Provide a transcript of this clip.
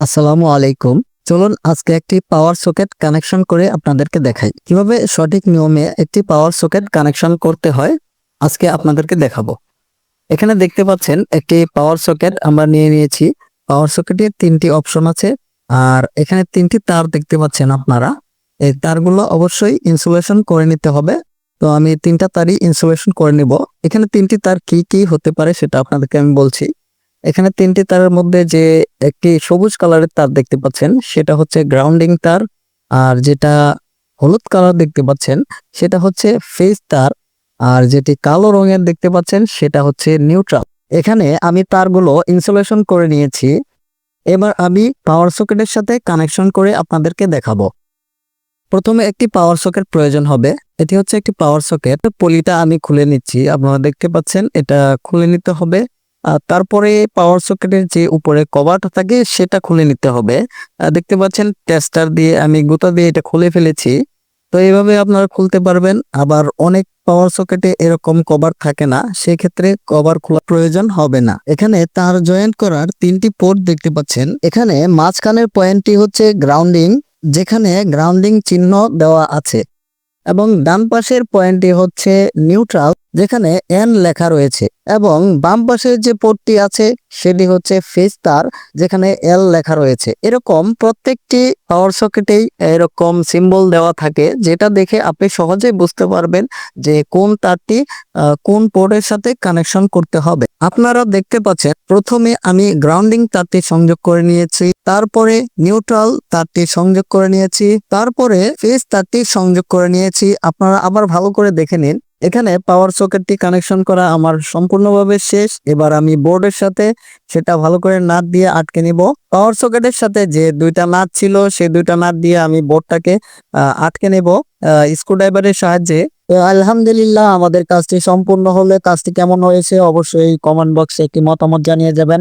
আসসালামু আলাইকুম। চলুন আজকে একটি পাওয়ার সকেট কানেকশন করে আপনাদেরকে দেখাই। কীভাবে সঠিক নিয়মে একটি পাওয়ার সকেট কানেকশন করতে হয়, আজকে আপনাদেরকে দেখাবো। এখানে দেখতে পাচ্ছেন, একটি পাওয়ার সকেট আমরা নিয়ে নিয়েছি। পাওয়ার সকেটের তিনটি অপশন আছে। আর এখানে তিনটি তার দেখতে পাচ্ছেন আপনারা। এই তারগুলো অবশ্যই ইনসুলেশন করে নিতে হবে। তো আমি তিনটা তারই ইনসুলেশন করে নিব। এখানে তিনটি তার কি কি হতে পারে সেটা আপনাদেরকে আমি বলছি। এখানে তিনটি তারের মধ্যে যে একটি সবুজ কালারের তার দেখতে পাচ্ছেন, সেটা হচ্ছে গ্রাউন্ডিং তার। আর যেটা হলুদ কালার দেখতে পাচ্ছেন, সেটা হচ্ছে ফেস তার। আর যেটি কালো রঙের দেখতে পাচ্ছেন, সেটা হচ্ছে নিউট্রাল এখানে আমি তারগুলো ইনসুলেশন করে নিয়েছি। এবার আমি পাওয়ার সকেটের সাথে কানেকশন করে আপনাদেরকে দেখাবো। প্রথমে একটি পাওয়ার সকেট প্রয়োজন হবে। এটি হচ্ছে একটি পাওয়ার সকেট পলিটা আমি খুলে নিচ্ছি। আপনারা দেখতে পাচ্ছেন, এটা খুলে নিতে হবে। তারপরে পাওয়ার সকেটের যে উপরে কভারটা থাকে, সেটা খুলে নিতে হবে। দেখতে পাচ্ছেন টেস্টার দিয়ে আমি গুতা দিয়ে এটা খুলে ফেলেছি। তো এইভাবে আপনারা খুলতে পারবেন। আবার অনেক পাওয়ার সকেটে এরকম কভার থাকে না, সেক্ষেত্রে কভার খোলা প্রয়োজন হবে না। এখানে তার জয়েন্ট করার তিনটি পোর্ট দেখতে পাচ্ছেন। এখানে মাঝখানের পয়েন্টটি হচ্ছে গ্রাউন্ডিং যেখানে গ্রাউন্ডিং চিহ্ন দেওয়া আছে। এবং ডান পাশের পয়েন্টটি হচ্ছে নিউট্রাল যেখানে এন লেখা রয়েছে এবং বাম পাশের যে পোর্টটি আছে সেটি হচ্ছে ফেজ তার, যেখানে এল লেখা রয়েছে। এরকম প্রত্যেকটি পাওয়ার সকেটেই এরকম সিম্বল দেওয়া থাকে, যেটা দেখে আপনি সহজেই বুঝতে পারবেন যে কোন তারটি কোন পোর্টের সাথে কানেকশন করতে হবে। আপনারা দেখতে পাচ্ছেন, প্রথমে আমি গ্রাউন্ডিং তারটি সংযোগ করে নিয়েছি, তারপরে নিউট্রাল তারটি সংযোগ করে নিয়েছি, তারপরে ফেজ তারটি সংযোগ করে নিয়েছি। আপনারা আবার ভালো করে দেখে নিন এখানে পাওয়ার সকেটটি কানেকশন করা আমার সম্পূর্ণভাবে শেষ। এবার আমি বোর্ডের সাথে সেটা ভালো করে নাট দিয়ে আটকে নিব। পাওয়ার সকেটের সাথে যে দুইটা নাট ছিল, সেই দুইটা নাট দিয়ে আমি বোর্ডটাকে আটকে নেব স্ক্রুড্রাইভারের সাহায্যে। আলহামদুলিল্লাহ আমাদের কাজটি সম্পূর্ণ হলে। কাজটি কেমন হয়েছে অবশ্যই কমেন্ট বক্সে একটি মতামত জানিয়ে যাবেন।